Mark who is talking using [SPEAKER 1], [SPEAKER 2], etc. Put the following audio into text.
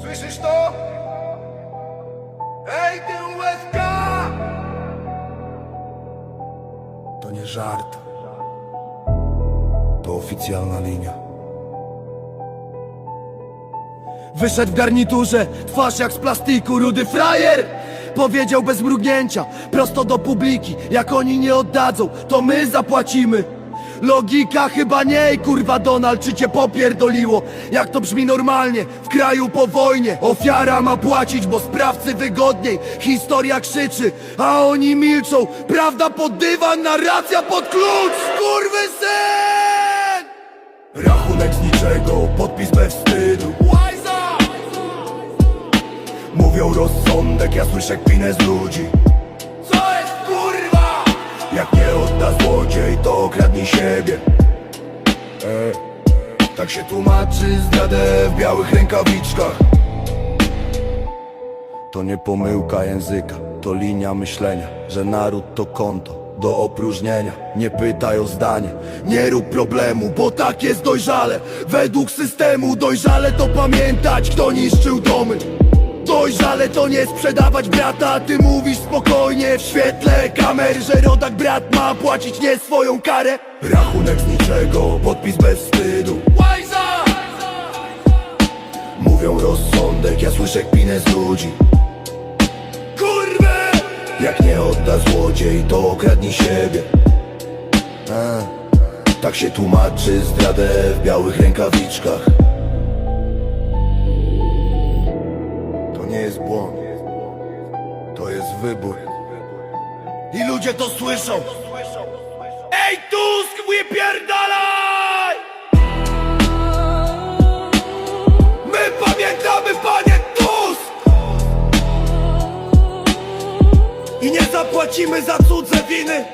[SPEAKER 1] Słyszysz to? Ej, ty USK! To nie żart. To oficjalna linia. Wyszedł w garniturze, twarz jak z plastiku, rudy frajer! Powiedział bez mrugnięcia, prosto do publiki Jak oni nie oddadzą, to my zapłacimy Logika chyba nie, kurwa Donald, czy cię popierdoliło? Jak to brzmi normalnie, w kraju po wojnie Ofiara ma płacić, bo sprawcy wygodniej Historia krzyczy, a oni milczą Prawda pod dywan, narracja pod klucz Kurwy syn! Rachunek z niczego, podpis bez wstydu Łajza! Mówią rozsądek, ja słyszę kpinę z ludzi Co jest kurwa? Jak nie odda złodziej, to okradnij siebie. E, Tak się tłumaczy zdradę w białych rękawiczkach. To nie pomyłka języka, to linia myślenia Że naród to konto do opróżnienia. Nie pytaj o zdanie, nie rób problemu Bo tak jest dojrzale, według systemu Dojrzale to pamiętać, kto niszczył domy Dojrzale to nie sprzedawać brata. Ty mówisz spokojnie w świetle kamer Że rodak brat ma płacić nie swoją karę. Rachunek z niczego, podpis bez wstydu. Łajza! Mówią rozsądek, ja słyszę kpinę z ludzi. Kurwy! Jak nie odda złodziej, to okradnij siebie. A, Tak się tłumaczy zdradę w białych rękawiczkach wybór I ludzie to słyszą Ej Tusk, mówię pierdalaj! My pamiętamy, panie Tusk! I nie zapłacimy za cudze winy